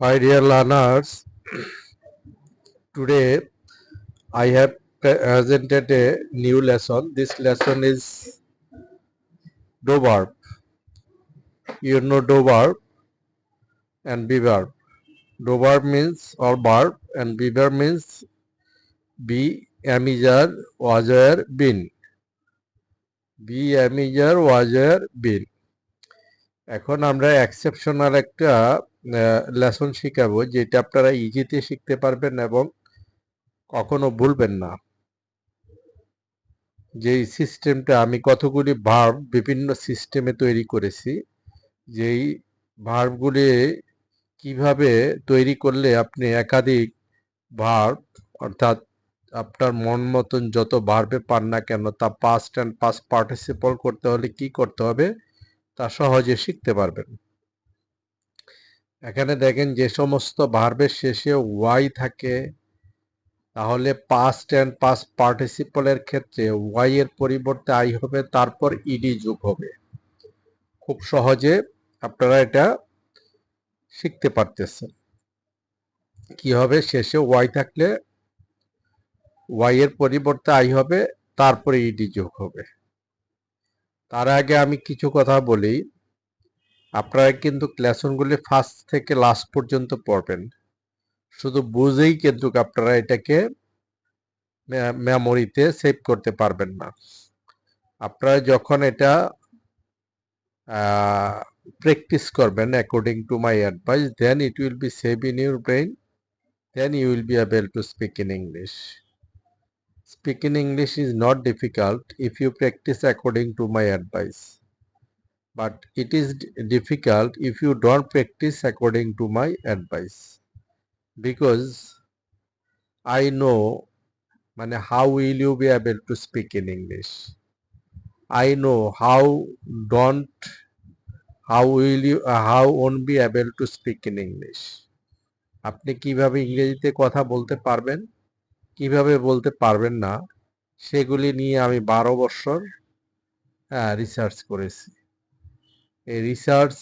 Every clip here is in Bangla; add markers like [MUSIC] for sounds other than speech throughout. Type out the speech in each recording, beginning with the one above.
My dear learners, today I have presented a new lesson. This lesson is do verb. You know do verb and be verb. Do verb means or verb and be verb means be, am, is, are, was, were, been. Be, am, is, are, was, were, been. এখন আমরা এক্সেপশনাল একটা লেসন শিখাবো যেটা আপনারা ইজিতে শিখতে পারবেন এবং কখনো ভুলবেন না। যেই সিস্টেমটা আমি কতগুলি ভার্ব বিভিন্ন সিস্টেমে তৈরি করেছি, যেই ভার্বগুলি কীভাবে তৈরি করলে আপনি একাধিক ভার্ব অর্থাৎ আপনার মন মতন যত ভার্বে পান না কেন, তা পাস্ট অ্যান্ড পাস্ট পার্টিসিপল করতে হলে কি করতে হবে? তা সহজে শিখতে পারবেন। এখানে দেখেন যে সমস্ত ভার্বের শেষে ওয়াই থাকে, তাহলে পাস্ট অ্যান্ড পাস্ট পার্টিসিপলের ক্ষেত্রে ওয়াই এর পরিবর্তে আই হবে, তারপর ইডি যোগ হবে। খুব সহজে আপনারা এটা শিখতে পারতেছেন। কি হবে? শেষে ওয়াই থাকলে ওয়াই এর পরিবর্তে আই হবে, তারপরে ইডি যোগ হবে। তার আগে আমি কিছু কথা বলি। আপনারা কিন্তু লেসনগুলি ফার্স্ট থেকে লাস্ট পর্যন্ত পড়বেন। শুধু বুঝেই কিন্তু আপনারা এটাকে মেমোরিতে সেভ করতে পারবেন না। আপনারা যখন এটা প্র্যাকটিস করবেন according to my advice then it will be save in your brain then you will be able to speak in English Speaking English is not difficult if you practice according to my advice. But it is difficult if you don't practice according to my advice. Because I know মানে how will you be able to speak in English? I know how don't how will you uh, how won't be able to speak in English. আপনি কীভাবে ইংরেজিতে কথা বলতে পারবেন কীভাবে বলতে পারবেন না সেগুলি নিয়ে আমি বারো বছর রিসার্চ করেছি রিসার্চ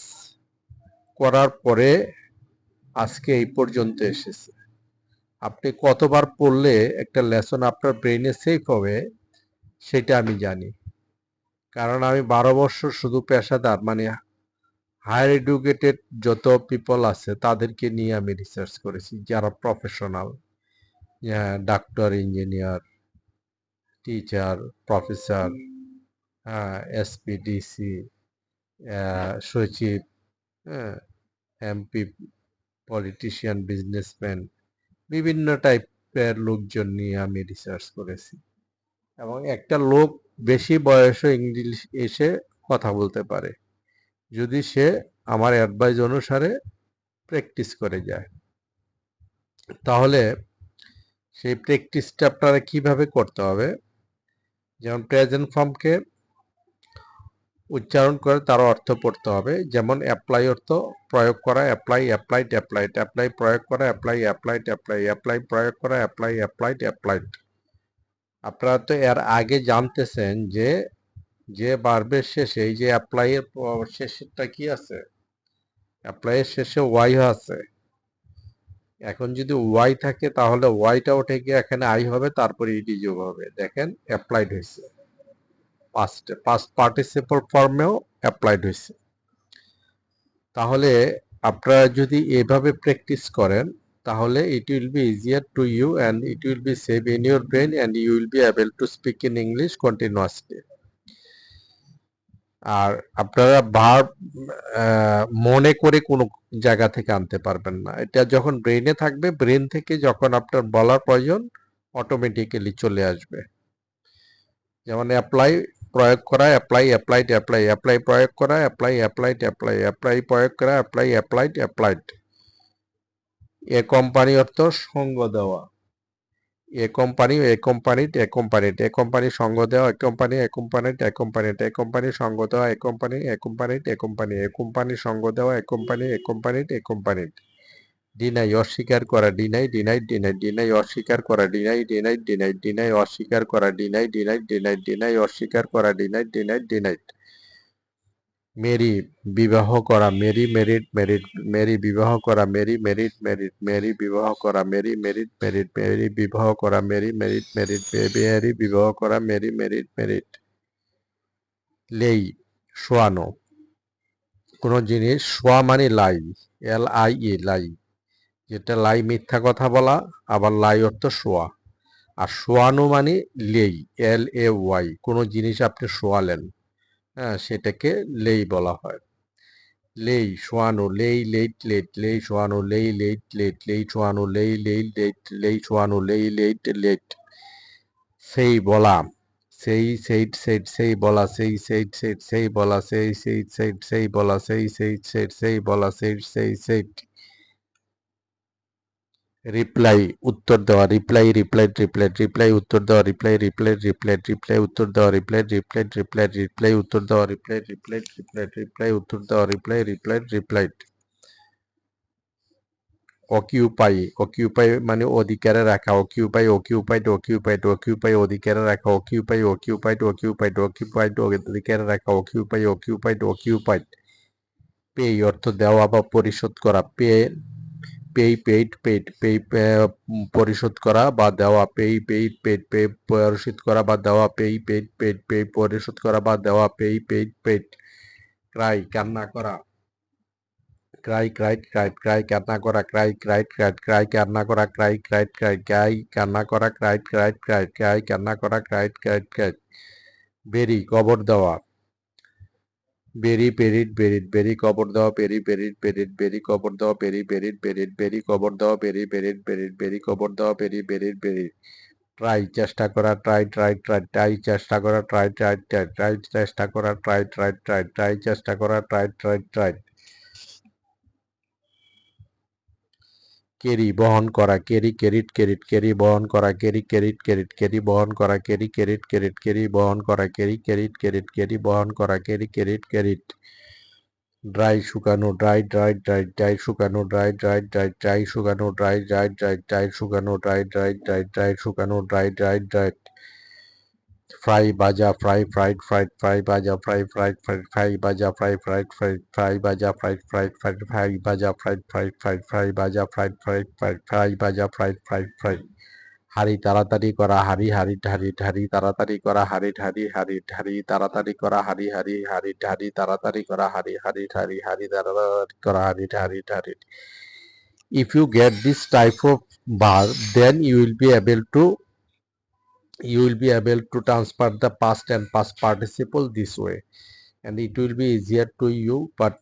করার পরে আজকে এই পর্যন্ত এসেছে। আপনি কতবার পড়লে একটা লেসন আপনার ব্রেইনে সেফ হবে সেটা আমি জানি। কারণ আমি বারো বছর শুধু পেশাদার মানে হায়ার এডুকেটেড যত পিপল আছে তাদেরকে নিয়ে আমি রিসার্চ করেছি, যারা professional doctor engineer teacher professor SPDC সচিব এমপি পলিটিশিয়ান বিজনেসম্যান বিভিন্ন টাইপের লোকজন নিয়ে আমি রিসার্চ করেছি। এবং একটা লোক বেশি বয়সে ইংলিশ এসে কথা বলতে পারে। যদি সে আমার অ্যাডভাইস অনুসারে প্র্যাকটিস করে যায়। তাহলে সেই প্র্যাকটিসটা আপনারা কীভাবে করতে হবে? যেমন প্রেজেন্ট ফর্মকে উচ্চারণ করে তার অর্থ পড়তে হবে। যেমন অ্যাপ্লাই অর্থ প্রয়োগ করা অ্যাপ্লাই অ্যাপ্লাইড অ্যাপ্লাইড অ্যাপ্লাই প্রয়োগ করা অ্যাপ্লাই অ্যাপ্লাইড অ্যাপ্লাই অ্যাপ্লাই প্রয়োগ করা অ্যাপ্লাই অ্যাপ্লাইড অ্যাপ্লাইড আপনারা তো এর আগে জানতেছেন যে যে বার্বের শেষে এই যে অ্যাপ্লাই এর শেষেরটা কি আছে? অ্যাপ্লাই এর শেষে ওয়াই আছে। এখন যদি ওয়াই থাকে তাহলে ওয়াইটা উঠে গিয়ে এখানে আই হবে, তারপরে ইডি যোগ হবে। দেখেন অ্যাপ্লাইড হয়েছে। পাস্ট পাস্ট পার্টিসিপল ফর্মেও অ্যাপ্লাইড হয়েছে। তাহলে আপনারা যদি এভাবে প্র্যাকটিস করেন, তাহলে it will be easier to you and it will be save in your brain and you will be able to speak in English continuously আর আপনারা ভার্ব মনে করে কোনো জায়গা থেকে আনতে পারবেন না। এটা যখন ব্রেনে থাকবে ব্রেন থেকে যখন আপনার বলার প্রয়োজন অটোমেটিক্যালি চলে আসবে। যেমন অ্যাপ্লাই প্রয়োগ করা অ্যাপ্লাই অ্যাপ্লাইড অ্যাপ্লাই অ্যাপ্লাই প্রয়োগ করা অ্যাপ্লাই অ্যাপ্লাইড অ্যাপ্লাই অ্যাপ্লাই প্রয়োগ করা apply applied applied accompany অর্থ সঙ্গ দেওয়া এ কোম্পানি এ কোম্পানিট এ কোম্পানিট এ কোম্পানি সঙ্গ দেওয়া এ কোম্পানি এ কোম্পানিট এ কোম্পানিট এ কোম্পানি সঙ্গ দেওয়া accompany accompanied accompany accompany সঙ্গ দেওয়া এ কোম্পানি এ কোম্পানিট এ কোম্পানিট ডিনাই অস্বীকার করা ডিনাই ডিনাই ডিনাই ডিনাই অস্বীকার করা ডিনাই ডিনাই ডিনাই ডিনাই অস্বীকার করা ডিনাই ডিনাই ডিনাই ডিনাই অস্বীকার করা ডিনাই ডিনাই ডিনাইট মেরি বিবাহ করা মেরি মেরিট মেরিট মেরি বিবাহ করা মেরি মেরিট মেরিট মেরি বিবাহ করা মেরি মেরিট মেরিট মেরি বিবাহ করা মেরি মেরিট মেরিট মেরি বিবাহ করা মেরি মেরিট মেরিট লেই শোয়ানো কোনো জিনিস শোয়া মানে লাই এল আই ই লাই যেটা লাই মিথ্যা কথা বলা, আবার লাই অর্থ শোয়া। আর শোয়ানো মানে লেই এল এ ওয়াই কোনো জিনিস আপনি শোয়ালেন হ্যাঁ সেটাকে লেই বলা হয়। লেই, শোয়ানো, লেই, লেট লেট, লেই, শোয়ানো, লেই, লেট লেট, লেই, শোয়ানো, লেই লেই, লেট, লেই, শোয়ানো, লেই, লেট লেট। সেই বলা, সেই সেইট সেইট সেই বলা, সেই সেইট সেইট সেই বলা, সেই সেইট সেইট সেই বলা, সেই সেইট সেইট সেই বলা, সেই সেই সেইট রিপ্লাই উত্তর দেওয়া রিপ্লাই রিপ্লাই রিপ্লাই রিপ্লাই উত্তর দেওয়া রিপ্লাই রিপ্লাই রিপ্লাই রিপ্লাই উত্তর দেওয়া রিপ্লাই রিপ্লাই রিপ্লাই রিপ্লাই উত্তর দেওয়া রিপ্লাই রিপ্লাই রিপ্লাই রিপ্লাই উত্তর দেওয়া reply reply reply occupy occupy মানে অধিকারে রাখা অকিউপাই অকিউপাইড অকিউপাইড অকিউপাই অধিকারে রাখা অকিউপাই অকিউপাইড অকিউপাইড অকিউপাইড অধিকারে রাখা অকিউপাই অকিউপাইড অকিউপাইড পে অর্থ দেওয়া বা পরিশোধ করা pay pay paid paid pay পরিশোধ করা বা দেওয়া পেই পেইড পেইড পে পরিশোধ করা বা দেওয়া পেই পেইড পেইড পে পরিশোধ করা বা দেওয়া পেই পেইড পেইড ক্রাই কান্না করা ক্রাই ক্রাইট ক্রাইট ক্রাই কান্না করা ক্রাই ক্রাইট ক্রাইট ক্রাই কান্না করা ক্রাই ক্রাইট ক্রাইট ক্রাই কান্না করা ক্রাইট ক্রাইট ক্রাইট ক্রাই কান্না করা ক্রাইট ক্রাইট ক্রাইট বেরি কবর দেওয়া বেরি পেরিট বেরিট বেরি কবর দাও পেরি পেরিট পেরিট বেরি কবর দাও পেরি পেরিট পেরিট বেরি কবর দাও পেরি পেরিট পেরিট বেরি কবর দাও পেরি পেরিট বেরিট ট্রাই চেষ্টা করা ট্রাই ট্রাই ট্রাই ট্রাই চেষ্টা করা ট্রাই ট্রাই ট্রাই ট্রাই চেষ্টা করা ট্রাই ট্রাই ট্রাই ট্রাই চেষ্টা করা ট্রাই ট্রাই ট্রাই কেরি বহন করা, কেরি কেরিট কেরিট কেরি বহন করা, কেরি কেরিট কেরিট কেরি বহন করা, কেরি কেরিট কেরিট কেরি বহন করা, কেরি কেরিট কেরিট কেরি বহন করা, কেরি কেরিট কেরিট ড্রাই শুকানো, ড্রাই ড্রাই ড্রাই ড্রাই শুকানো, ড্রাই ড্রাই ড্রাই ড্রাই শুকানো, ড্রাই ড্রাই ড্রাই ড্রাই শুকানো ড্রাই ড্রাই ড্রাই ড্রাই শুকানো, ড্রাই ড্রাই ড্রাই ফ্রাই ভাজা ফ্রাই ফ্রাইড ফ্রাইড ফ্রাই ভাজা ফ্রাই ফ্রাইড ফ্রাইড ফ্রাই ভাজা ফ্রাই ফ্রাইড ফ্রাইড ফ্রাই ভাজা ফ্রাইড ফ্রাইড ফ্রাইড ফ্রাই ভাজা ফ্রাইড ফ্রাইড ফ্রাইড ফ্রাই ভাজা ফ্রাইড ফ্রাইড ফ্রাইড ফ্রাই ভাজা ফ্রাইড ফ্রাইড ফ্রাইড হাড়ি তাড়াতাড়ি করা হাড়ি হাড়ি ঢাড়ি ঢাড়ি তাড়াতাড়ি করা হাড়ি ঢাড়ি হাড়ি ঢাড়ি তাড়াতাড়ি করা হাড়ি হাড়ি হাড়ি ঢাড়ি তাড়াতাড়ি করা হাড়ি হাড়ি ঢাড়ি হাড়ি তাড়াতাড়ি করা হাড়ি ঢাড়ি ঢাড়ি if you get this type of bar, then you will be able to you will be able to transfer the past and past participle this way. And it will be easier to you but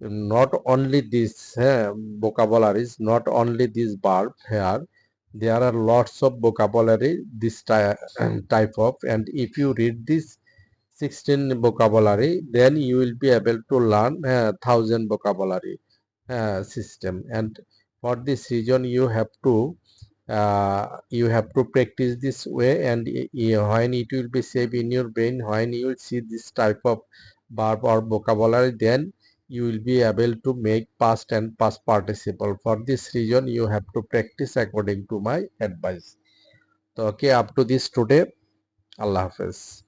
not only this uh, vocabularies not only this verb here. There are lots of vocabulary this ty- [CLEARS THROAT] type of and if you read this 16 vocabulary then you will be able to learn uh, thousand vocabulary uh, system. And for this reason you have to uh, you have to practice this way and i- when it will be saved in your brain when you will see this type of verb or vocabulary then you will be able to make past and past participle. For this reason you have to practice according to my advice. So okay up to this today. Allah hafiz